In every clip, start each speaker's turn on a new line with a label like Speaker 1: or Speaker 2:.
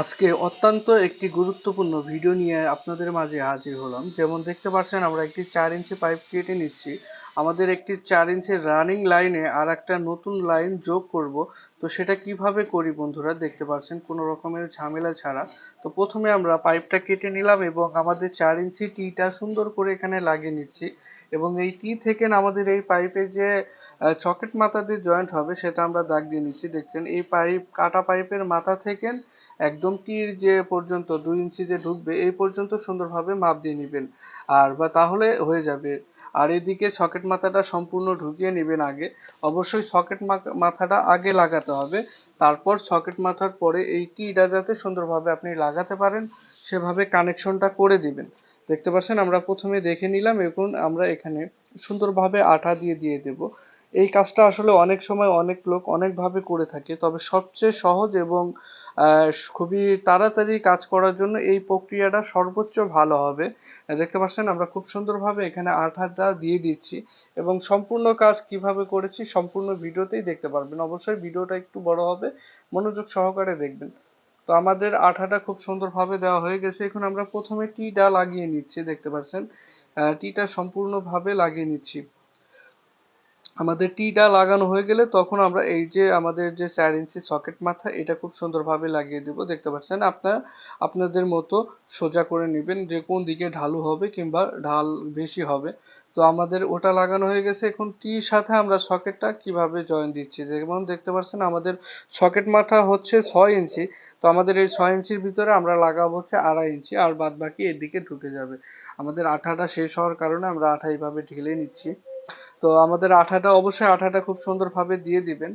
Speaker 1: আজকে অত্যন্ত একটি গুরুত্বপূর্ণ ভিডিও নিয়ে আপনাদের মাঝে হাজির হলাম। যেমন দেখতে পাচ্ছেন, আমরা একটি চার ইঞ্চি পাইপ কেটে নিচ্ছি। আমাদের একটি চার ইঞ্চি রানিং লাইনে আর একটা নতুন লাইন যোগ করব। তো সেটা কীভাবে করি বন্ধুরা? দেখতে পাচ্ছেন, কোনো রকমের ঝামেলা ছাড়া। তো প্রথমে আমরা পাইপটা কেটে নিলাম এবং আমাদের চার ইঞ্চি টিটা সুন্দর করে এখানে লাগিয়ে নিচ্ছি এবং এই টি থেকে আমাদের এই পাইপের যে চকেট মাথা দিয়ে জয়েন্ট হবে, সেটা আমরা দাগ দিয়ে নিচ্ছি। দেখছেন, এই পাইপ কাটা পাইপের মাথা থেকে একদম টির যে পর্যন্ত, দুই ইঞ্চি যে ঢুকবে, এই পর্যন্ত সুন্দরভাবে মাপ দিয়ে নেবেন। আর বা তাহলে হয়ে যাবে আর এদিকে সকেট মাথাটা সম্পূর্ণ ঢুকিয়ে নেবেন আগে। অবশ্যই সকেট মাথাটা আগে লাগাতে হবে। তারপর সকেট মাথার পরে এই কিটা যাতে সুন্দরভাবে আপনি লাগাতে পারেন, সেভাবে কানেকশনটা করে দিবেন। দেখতে পাচ্ছেন, আমরা প্রথমে দেখে নিলাম, এখন আমরা এখানে সুন্দরভাবে আঠা দিয়ে দিয়ে দেব। এই কাজটা আসলে অনেক সময় অনেক লোক অনেকভাবে করে থাকে, তবে সবচেয়ে সহজ এবং খুবই তাড়াতাড়ি কাজ করার জন্য এই প্রক্রিয়াটা সর্বোচ্চ ভালো হবে। দেখতে পাচ্ছেন আমরা খুব সুন্দরভাবে এখানে আঠাটা দিয়ে দিচ্ছি এবং সম্পূর্ণ কাজ কীভাবে করেছি সম্পূর্ণ ভিডিওতেই দেখতে পারবেন। অবশ্যই ভিডিওটা একটু বড় হবে, মনোযোগ সহকারে দেখবেন। তো আমাদের আঠাটা খুব সুন্দরভাবে দেওয়া হয়ে গেছে। এখন আমরা প্রথমে টিটা লাগিয়ে নিচ্ছি, দেখতে পাচ্ছেন। টিটা সম্পূর্ণভাবে লাগিয়ে নিচ্ছি। আমাদের টিটা লাগানো হয়ে গেলে তখন আমরা এই যে আমাদের যে চার ইঞ্চি সকেট মাথা, এটা খুব সুন্দরভাবে লাগিয়ে দেব। দেখতে পাচ্ছেন আপনার আপনাদের মতো সোজা করে নেবেন। যে কোন দিকে ঢালু হবে কিংবা ঢাল বেশি হবে। তো আমাদের ওটা লাগানো হয়ে গেছে। এখন টির সাথে আমরা সকেটটা কীভাবে জয়েন দিচ্ছি? যেমন দেখতে পাচ্ছেন, আমাদের সকেট মাথা হচ্ছে ছয় ইঞ্চি। তো আমাদের এই ছয় ইঞ্চির ভিতরে আমরা লাগাবো হচ্ছে আড়াই ইঞ্চি, আর বাদ বাকি এদিকে ঢুকে যাবে। আমাদের আঠাটা শেষ হওয়ার কারণে আমরা আঠা এইভাবে ঢেলে নিচ্ছি। তো আমাদের আঠাটা অবশ্যই আঠাটা খুব সুন্দরভাবে দিয়ে দিবেন।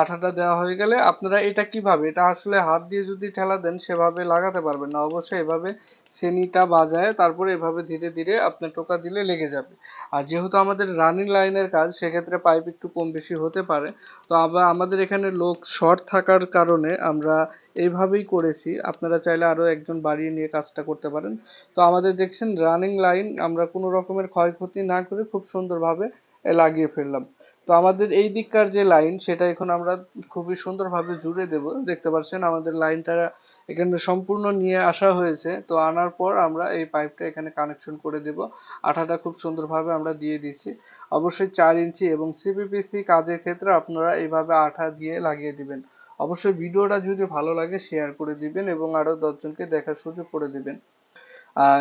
Speaker 1: আঠাটা দেওয়া হয়ে গেলে আপনারা এটা কীভাবে? এটা আসলে হাত দিয়ে যদি ঠেলা দেন সেভাবে লাগাতে পারবেন না। অবশ্যই এভাবে সেনিটা বাজায় তারপরে এভাবে ধীরে ধীরে আপনার টোকা দিলে লেগে যাবে। আর যেহেতু আমাদের রানিং লাইনের কাজ, সেক্ষেত্রে পাইপ একটু কম বেশি হতে পারে। তো আবার আমাদের এখানে লোক শর্ট থাকার কারণে আমরা এইভাবেই করেছি। আপনারা চাইলে আরও একজন বাড়িয়ে নিয়ে কাজটা করতে পারেন। তো আমাদের দেখছেন রানিং লাইন, আমরা কোনো রকমের ক্ষয়ক্ষতি না করে খুব সুন্দরভাবে লাগিয়ে ফেললাম। তো আমাদের এই দিককার যে লাইন সেটা এখন আমরা খুবই সুন্দরভাবে জুড়ে দেব। দেখতে পাচ্ছেন, আমাদের লাইনটা এখানে সম্পূর্ণ নিয়ে আসা হয়েছে। তো আনার পর আমরা এই পাইপটা এখানে কানেকশন করে দেব। আঠাটা খুব সুন্দরভাবে আমরা দিয়ে দিচ্ছি। অবশ্যই চার ইঞ্চি এবং সিপিপিসি কাজের ক্ষেত্রে আপনারা এইভাবে আঠা দিয়ে লাগিয়ে দিবেন। অবশ্যই ভিডিওটা যদি ভালো লাগে শেয়ার করে দিবেন এবং আরও দশজনকে দেখার সুযোগ করে দিবেন।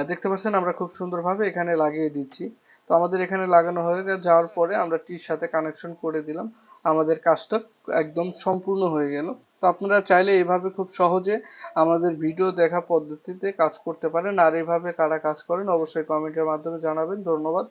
Speaker 1: দেখতে পাচ্ছেন, আমরা খুব সুন্দরভাবে এখানে লাগিয়ে দিচ্ছি। তো আমাদের এখানে লাগানো হয়ে যাওয়ার পরে আমরা টির সাথে কানেকশন করে দিলাম। আমাদের কাজটা একদম সম্পূর্ণ হয়ে গেল। তো আপনারা চাইলে এভাবে খুব সহজে আমাদের ভিডিও দেখা পদ্ধতিতে কাজ করতে পারেন। আর এভাবে কারা কাজ করেন, অবশ্যই কমেন্টের মাধ্যমে জানাবেন। ধন্যবাদ।